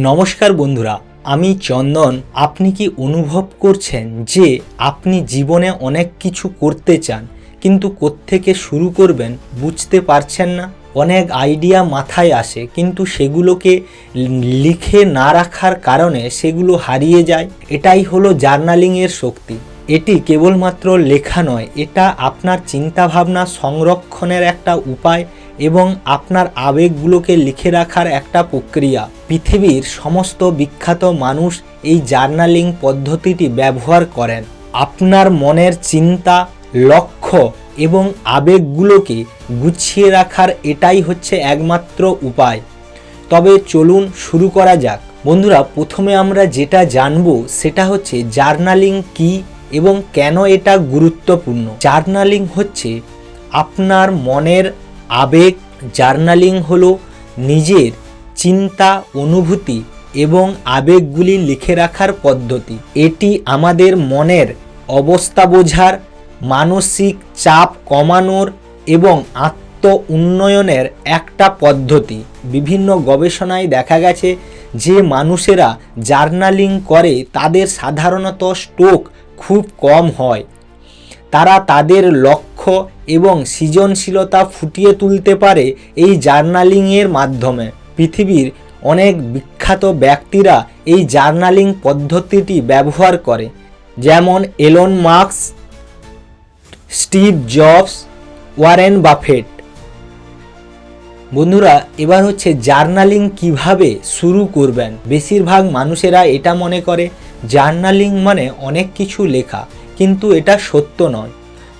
নমস্কার বন্ধুরা, আমি চন্দন। আপনি কি অনুভব করছেন যে আপনি জীবনে অনেক কিছু করতে চান, কিন্তু কোত্থেকে শুরু করবেন বুঝতে পারছেন না? অনেক আইডিয়া মাথায় আসে, কিন্তু সেগুলোকে লিখে না রাখার কারণে সেগুলো হারিয়ে যায়। এটাই হলো জার্নালিংয়ের শক্তি। এটি কেবলমাত্র লেখা নয়, এটা আপনার চিন্তাভাবনা সংরক্ষণের একটা উপায়। এবং আপনার আবেগগুলোকে লিখে রাখার একটা প্রক্রিয়া। পৃথিবীর সমস্ত বিখ্যাত মানুষ এই জার্নালিং পদ্ধতিটি ব্যবহার করেন। আপনার মনের চিন্তা, লক্ষ্য এবং আবেগগুলোকে গুছিয়ে রাখার এটাই হচ্ছে একমাত্র উপায়। তবে চলুন শুরু করা যাক। বন্ধুরা, প্রথমে আমরা যেটা জানব সেটা হচ্ছে জার্নালিং কি এবং কেন এটা গুরুত্বপূর্ণ। জার্নালিং হচ্ছে আপনার মনের আবেগ, জার্নালিং হলো নিজের চিন্তা, অনুভূতি এবং আবেগগুলি লিখে রাখার পদ্ধতি। এটি আমাদের মনের অবস্থা বোঝার, মানসিক চাপ কমানোর এবং আত্ম উন্নয়নের একটা পদ্ধতি। বিভিন্ন গবেষণায় দেখা গেছে যে মানুষেরা জার্নালিং করে তাদের সাধারণত স্ট্রোক খুব কম হয়। তারা তাদের লক্ষ্য এবং সৃজনশীলতা ফুটিয়ে তুলতে পারে এই জার্নালিংয়ের মাধ্যমে। পৃথিবীর অনেক বিখ্যাত ব্যক্তিরা এই জার্নালিং পদ্ধতিটি ব্যবহার করে। যেমন Elon Musk Steve Jobs, Warren Buffett. বন্ধুরা, এবার হচ্ছে জার্নালিং কীভাবে শুরু করবেন? বেশিরভাগ মানুষেরা এটা মনে করে, জার্নালিং মানে অনেক কিছু লেখা। কিন্তু এটা সত্য নয়।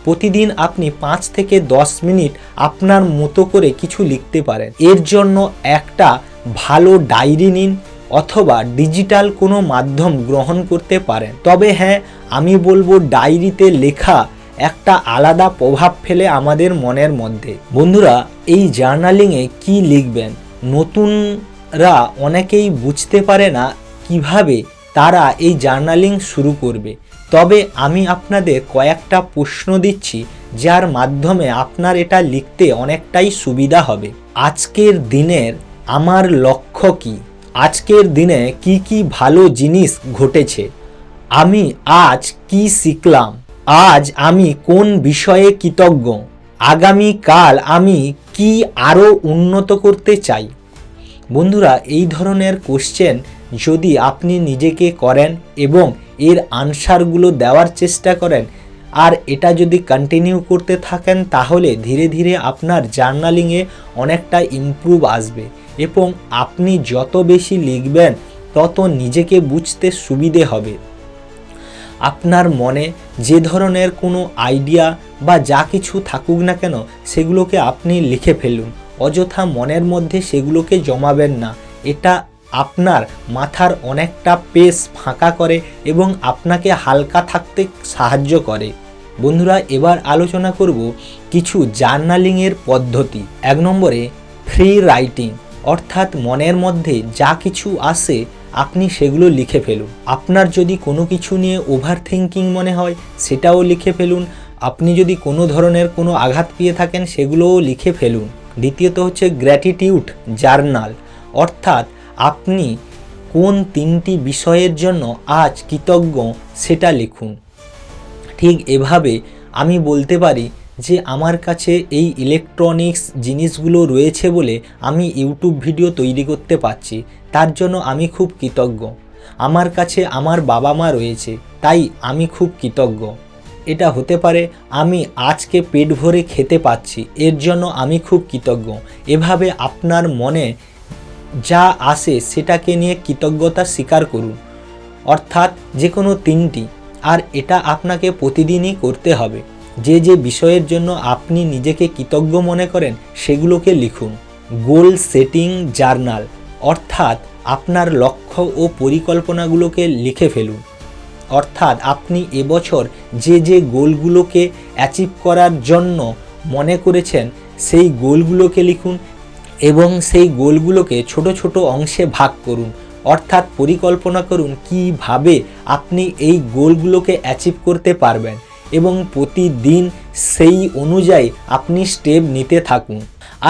প্রতিদিন আপনি পাঁচ থেকে দশ মিনিট আপনার মতো করে কিছু লিখতে পারেন। এর জন্য একটা ভালো ডায়েরি নিন অথবা ডিজিটাল কোনো মাধ্যম গ্রহণ করতে পারেন। তবে হ্যাঁ আমি বলব ডায়েরিতে লেখা একটা আলাদা প্রভাব ফেলে আমাদের মনের মধ্যে। বন্ধুরা, এই জার্নালিংয়ে কি লিখবেন? নতুনরা অনেকেই বুঝতে পারে না কীভাবে তারা এই জার্নালিং শুরু করবে। তবে আমি আপনাদের কয়েকটা প্রশ্ন দিচ্ছি, যার মাধ্যমে আপনার এটা লিখতে অনেকটাই সুবিধা হবে। আজকের দিনের আমার লক্ষ্য কি? আজকের দিনে কি কি ভালো জিনিস ঘটেছে? আমি আজ কি শিখলাম? আজ আমি কোন বিষয়ে কৃতজ্ঞ? আগামীকাল আমি কি আরও উন্নত করতে চাই? বন্ধুরা, এই ধরনের কোশ্চেন যদি আপনি নিজেকে করেন এবং এর আনসারগুলো দেওয়ার চেষ্টা করেন। আর এটা যদি কন্টিনিউ করতে থাকেন, তাহলে ধীরে ধীরে আপনার জার্নালিংয়ে অনেকটা ইমপ্রুভ আসবে। এবং আপনি যত বেশি লিখবেন, তত নিজেকে বুঝতে সুবিধে হবে। আপনার মনে যে ধরনের কোনো আইডিয়া বা যা কিছু থাকুক না কেন, সেগুলোকে আপনি লিখে ফেলুন। অযথা মনের মধ্যে সেগুলোকে জমাবেন না। এটা আপনার মাথার অনেকটা পেস ফাঁকা করে এবং আপনাকে হালকা থাকতে সাহায্য করে। বন্ধুরা, এবার আলোচনা করব কিছু জার্নালিংয়ের পদ্ধতি। এক নম্বরে, ফ্রি রাইটিং, অর্থাৎ মনের মধ্যে যা কিছু আসে, আপনি সেগুলো লিখে ফেলুন। আপনার যদি কোনো কিছু নিয়ে ওভার থিঙ্কিং মনে হয়, সেটাও লিখে ফেলুন। আপনি যদি কোনো ধরনের কোনো আঘাত পেয়ে থাকেন, সেগুলোও লিখে ফেলুন। দ্বিতীয়ত হচ্ছে গ্র্যাটিটিউড জার্নাল অর্থাৎ আপনি কোন তিনটি বিষয়ের জন্য আজ কৃতজ্ঞ সেটা লিখুন। ঠিক এভাবে আমি বলতে পারি যে আমার কাছে এই ইলেকট্রনিক্স জিনিসগুলো রয়েছে বলে আমি ইউটিউব ভিডিও তৈরি করতে পারছি, তার জন্য আমি খুব কৃতজ্ঞ। আমার কাছে আমার বাবা মা রয়েছে, তাই আমি খুব কৃতজ্ঞ। এটা হতে পারে আমি আজকে পেট ভরে খেতে পাচ্ছি এর জন্য আমি খুব কৃতজ্ঞ। এভাবে আপনার মনে যা আসে সেটাকে নিয়ে কৃতজ্ঞতা স্বীকার করুন। অর্থাৎ যে কোনো তিনটি, আর এটা আপনাকে প্রতিদিনই করতে হবে। যে যে বিষয়ের জন্য আপনি নিজেকে কৃতজ্ঞ মনে করেন, সেগুলোকে লিখুন। গোল সেটিং জার্নাল, অর্থাৎ আপনার লক্ষ্য ও পরিকল্পনাগুলোকে লিখে ফেলুন। অর্থাৎ আপনি এবছর যে যে গোলগুলোকে অ্যাচিভ করার জন্য মনে করেছেন, সেই গোলগুলোকে লিখুন এবং সেই গোলগুলোকে ছোট ছোট অংশে ভাগ করুন। অর্থাৎ পরিকল্পনা করুন কীভাবে আপনি এই গোলগুলোকে অ্যাচিভ করতে পারবেন এবং প্রতিদিন সেই অনুযায়ী আপনি স্টেপ নিতে থাকুন।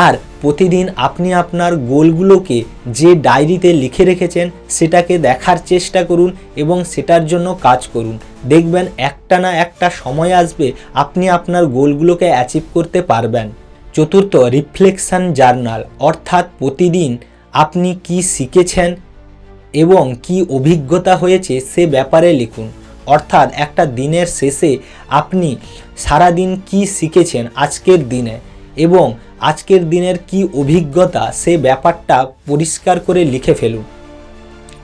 আর প্রতিদিন আপনি আপনার গোলগুলোকে যে ডায়েরিতে লিখে রেখেছেন সেটাকে দেখার চেষ্টা করুন এবং সেটার জন্য কাজ করুন। দেখবেন একটা না একটা সময় আসবে আপনি আপনার গোলগুলোকে অ্যাচিভ করতে পারবেন। চতুর্থ রিফ্লেকশন জার্নাল, অর্থাৎ প্রতিদিন আপনি কি শিখেছেন এবং কি অভিজ্ঞতা হয়েছে সে ব্যাপারে লিখুন। অর্থাৎ একটা দিনের শেষে আপনি সারাদিন কি শিখেছেন আজকের দিনে এবং আজকের দিনের কি অভিজ্ঞতা সে ব্যাপারটা পরিষ্কার করে লিখে ফেলুন।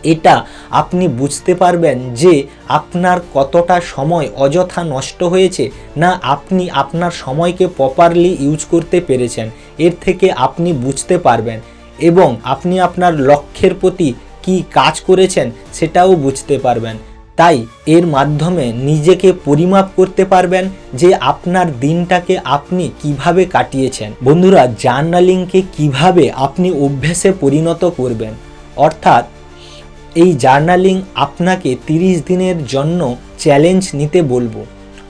এটা আপনি বুঝতে পারবেন যে আপনার কতটা সময় অযথা নষ্ট হয়েছে না আপনি আপনার সময়কে প্রপারলি ইউজ করতে পেরেছেন। এর থেকে আপনি বুঝতে পারবেন। এবং আপনি আপনার লক্ষ্যের প্রতি কি কাজ করেছেন সেটাও বুঝতে পারবেন। তাই এর মাধ্যমে নিজেকে পরিমাপ করতে পারবেন যে আপনার দিনটাকে আপনি কীভাবে কাটিয়েছেন। বন্ধুরা, জার্নালিংকে কীভাবে আপনি অভ্যেসে পরিণত করবেন? অর্থাৎ এই জার্নালিং আপনাকে 30 দিনের জন্য চ্যালেঞ্জ নিতে বলব।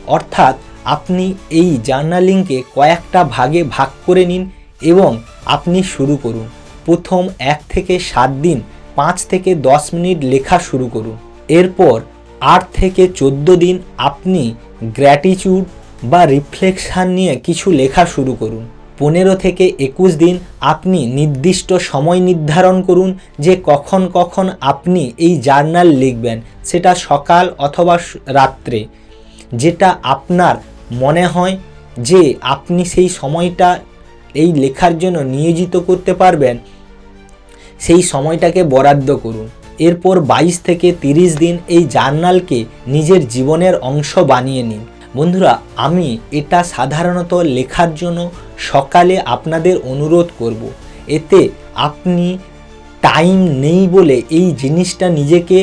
অর্থাৎ আপনি এই জার্নালিংকে কয়েকটা ভাগে ভাগ করে নিন এবং আপনি শুরু করুন। প্রথম এক থেকে সাত দিন, পাঁচ থেকে দশ মিনিট লেখা শুরু করুন। এরপর আট থেকে চোদ্দ দিন আপনি গ্র্যাটিচিউড বা রিফ্লেকশান নিয়ে কিছু লেখা শুরু করুন। পনেরো থেকে একুশ দিন আপনি নির্দিষ্ট সময় নির্ধারণ করুন যে কখন কখন আপনি এই জার্নাল লিখবেন, সেটা সকাল অথবা রাত্রে। যেটা আপনার মনে হয় যে আপনি সেই সময়টা এই লেখার জন্য নিয়োজিত করতে পারবেন, সেই সময়টাকে বরাদ্দ করুন। এরপর বাইশ থেকে তিরিশ দিন এই জার্নালকে নিজের জীবনের অংশ বানিয়ে নিন। বন্ধুরা, আমি এটা সাধারণত লেখার জন্য সকালে আপনাদের অনুরোধ করব। এতে আপনি টাইম নেই বলে এই জিনিসটা নিজেকে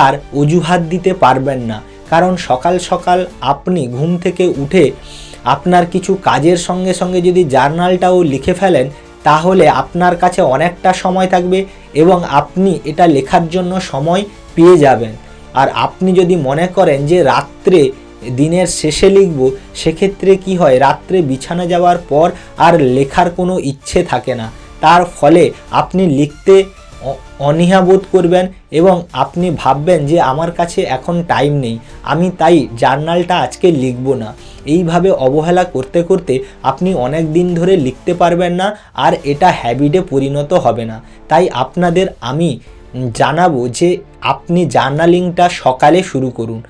আর অজুহাত দিতে পারবেন না। কারণ সকাল সকাল আপনি ঘুম থেকে উঠে আপনার কিছু কাজের সঙ্গে সঙ্গে যদি জার্নালটাও লিখে ফেলেন, তাহলে আপনার কাছে অনেকটা সময় থাকবে এবং আপনি এটা লেখার জন্য সময় পেয়ে যাবেন। আর আপনি যদি মনে করেন যে রাত্রে দিনের শেষে লিখব, সেক্ষেত্রে কি হয়? রাত্রে বিছানা যাওয়ার পর আর লেখার কোনো ইচ্ছে থাকে না। তার ফলে আপনি লিখতে অনীহা বোধ করবেন এবং আপনি ভাববেন যে আমার কাছে এখন টাইম নেই। আমি তাই জার্নালটা আজকে লিখব না। এইভাবে অবহেলা করতে করতে আপনি অনেক দিন ধরে লিখতে পারবেন না আর এটা হ্যাবিটে পরিণত হবে না। তাই আপনাদের আমি জানাব যে আপনি জার্নালিংটা সকালে শুরু করুন।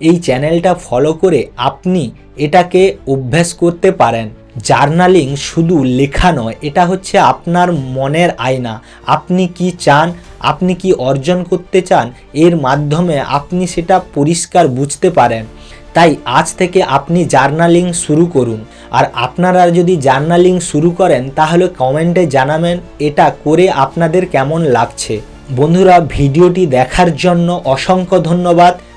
এই চ্যানেলটা ফলো করে আপনি এটাকে অভ্যাস করতে পারেন। জার্নালিং শুধু লেখা নয়, এটা হচ্ছে আপনার মনের আয়না। আপনি কি চান, আপনি কি অর্জন করতে চান, এর মাধ্যমে আপনি সেটা পরিষ্কার বুঝতে পারেন। তাই আজ থেকে আপনি জার্নালিং শুরু করুন। আর আপনারা যদি জার্নালিং শুরু করেন, তাহলে কমেন্টে জানাবেন এটা করে আপনাদের কেমন লাগছে। বন্ধুরা, ভিডিওটি দেখার জন্য অসংখ্য ধন্যবাদ।